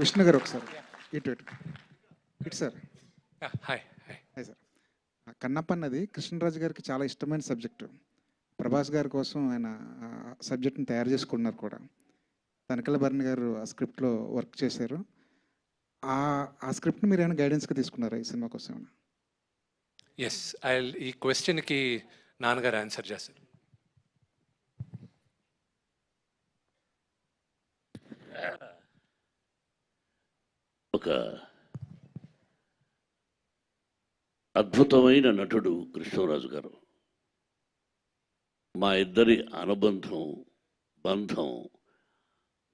విష్ణు గారు ఒకసారి. ఇటు ఇటు. ఇటు sir. Hi hi. Hi sir. Kannappa అన్నది కృష్ణరాజు గారికి చాలా ఇష్టమైన సబ్జెక్టు. ప్రభాస్ గారి కోసం ఆయన సబ్జెక్ట్ని తయారు చేసుకున్నారు కూడా. తనకల భరణ్ గారు ఆ స్క్రిప్ట్లో వర్క్ చేశారు. ఆ ఆ స్క్రిప్ట్ని మీరు ఏమైనా గైడెన్స్గా తీసుకున్నారా ఈ సినిమా కోసం ఎస్ ఐ ఈ క్వశ్చన్కి నాన్నగారు ఆన్సర్ చేస్తారు. ఒక అద్భుతమైన నటుడు కృష్ణరాజు గారు. మా ఇద్దరి అనుబంధం బంధం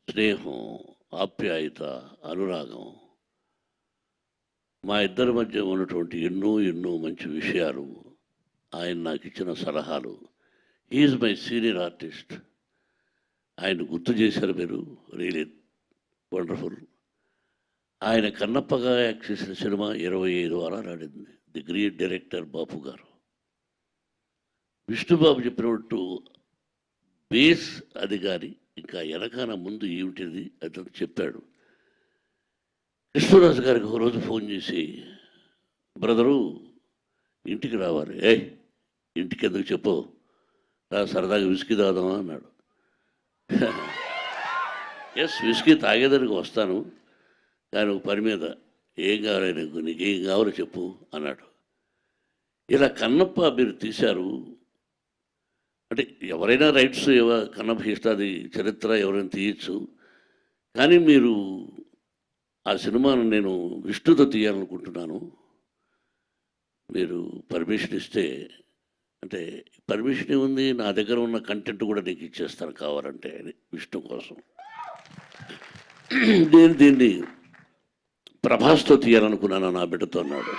స్నేహం ఆప్యాయత అనురాగం మా ఇద్దరి మధ్య ఉన్నటువంటి ఎన్నో ఎన్నో మంచి విషయాలు ఆయన నాకు ఇచ్చిన సలహాలు ఈజ్ మై సీనియర్ ఆర్టిస్ట్ ఆయన గుర్తు చేశారు మీరు. రియలీ వండర్ఫుల్ ఆయన కన్నప్పగా యాక్ట్ చేసిన సినిమా ఇరవై ఐదు వారాలు ఆడింది. ది గ్రేట్ డైరెక్టర్ బాపు గారు. విష్ణుబాబు చెప్పినట్టు బేస్ అది కానీ ఇంకా ఎనకాన ముందు ఏమిటిది అతను చెప్పాడు. కృష్ణరాజు గారికి ఒక రోజు ఫోన్ చేసి బ్రదరు ఇంటికి రావాలి. ఏ ఇంటికి ఎందుకు చెప్పు? రా సరదాగా విసికి తాగుదామా? అన్నాడు. ఎస్ విస్కీ తాగేదానికి వస్తాను. కానీ ఒక పని మీద ఏం కావాలి నీకు? నీకు ఏం కావాలో చెప్పు అన్నాడు. ఇలా కన్నప్ప మీరు తీశారు. అంటే ఎవరైనా రైట్స్ ఎవ కన్నప్ప ఇస్తుంది చరిత్ర ఎవరైనా తీయచ్చు. కానీ మీరు ఆ సినిమాను నేను విష్ణుతో తీయాలనుకుంటున్నాను. మీరు పర్మిషన్ ఇస్తే అంటే పర్మిషన్ ఏముంది? నా దగ్గర ఉన్న కంటెంట్ కూడా నీకు ఇచ్చేస్తాను కావాలంటే అని విష్ణు కోసం. నేను దీన్ని ప్రభాస్తో తీయాలనుకున్నాను నా బిడ్డతో అన్నాడు.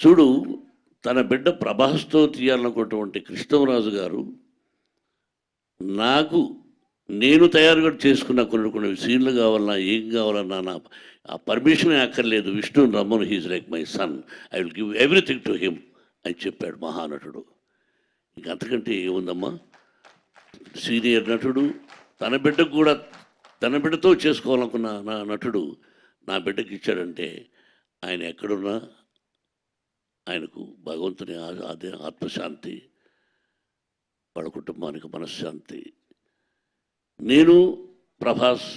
చూడు తన బిడ్డ ప్రభాస్తో తీయాలనుకున్నటువంటి కృష్ణరాజు గారు నాకు నేను తయారుగా చేసుకున్న కొన్ని కొన్ని సీన్లు కావాలన్నా ఏం కావాలన్నా నా ఆ పర్మిషన్ అక్కర్లేదు విష్ణు రమ్మను he's like my son. I will give everything to him అని చెప్పాడు మహానటుడు. ఇంక అంతకంటే ఏముందమ్మా? సీనియర్ నటుడు తన బిడ్డకు కూడా తన బిడ్డతో చేసుకోవాలనుకున్న నా నటుడు నా బిడ్డకి ఇచ్చాడంటే ఆయన ఎక్కడున్నా ఆయనకు భగవంతుని అదే ఆత్మశాంతి వాళ్ళ కుటుంబానికి మనశ్శాంతి. నేను ప్రభాస్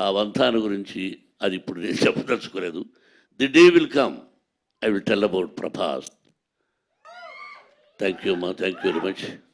ఆ వంతాన్ని గురించి అది ఇప్పుడు నేను చెప్పదలుచుకోలేదు. The day will come I will tell about Prabhas. Thank you అమ్మా థ్యాంక్ యూ వెరీ మచ్.